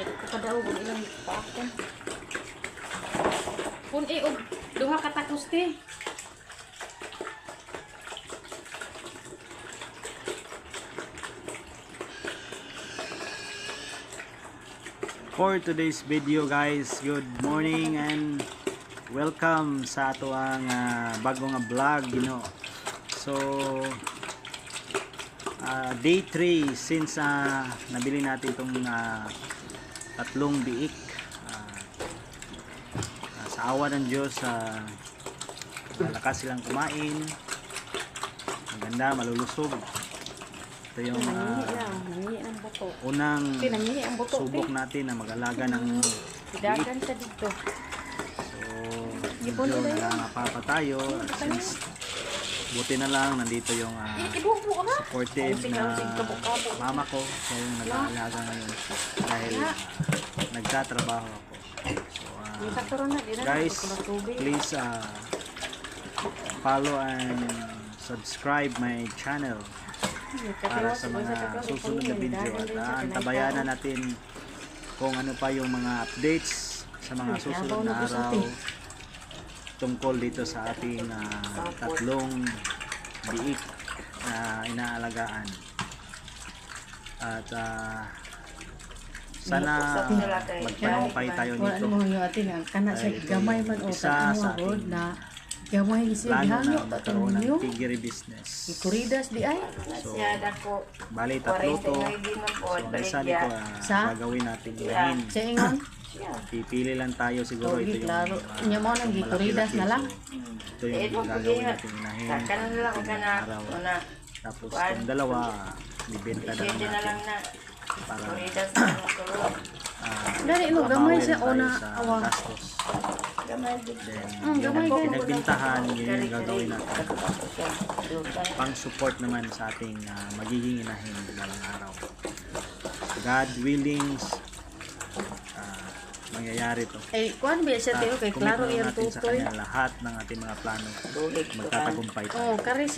Kaya ko kadaw kung ilang paakon. Kung eh, og duha ka takos te. For today's video guys, good morning and welcome sa ato ang ah, bagong vlog, you know. So ah, day 3 since ah, nabili natin itong ah, tatlong biik ah, ah, sa awa ng Diyos ah, malakas silang kumain maganda, malulusog ito yung buto. unang subok natin na mag-alaga ng sa dito. So, medyo nila yun. nangangapa pa tayo. Since, buti na lang, nandito yung ka. supportive na mama ko. Siya yung nag-aalaga ngayon. Dahil ah, nagtatrabaho ako. So, na guys, please ah, follow and subscribe my channel para sa mga susunod na video at ah, antabayan na natin kung ano pa yung mga updates sa mga susunod na araw. Tungkol dito sa ating ah, tatlong biik na inaalagaan. At ah, sana magpanumpay tayo nito. mo yung atin ang kana sa gamay yung man o isa sa sa ano ating na gamay siya plano gihangyo na ta magkaroon ng ninyo piggery business. Ikuridas di ay. So Siya bali tatlo to. 40 na hindi man po. so isa nito ah, Sa? gagawin natin sa ingon pipili lang tayo siguro ito yung klaro. ah, Inya mo nang gikuridas malaki-laki. na lang. Ito yung gagawin natin inahin Saka na lang ka na. araw Una. tapos itong dalawa bibenta na lang Pwede na lang natin na. para Kuridas na lang tulog. ah, Dali, no, gamay tayo una, sa awa. Gamay din. Mm, yung gamay din. pinagbintahan yun yung gagawin natin pang support naman sa ating ah, magiging inahin balang araw God willing ah, mangyayari to. Ay kuan ba siya tiyo kay klaro sa tutoy. kanya lahat ng ating mga plano. Magtatagumpay tayo. Oh kari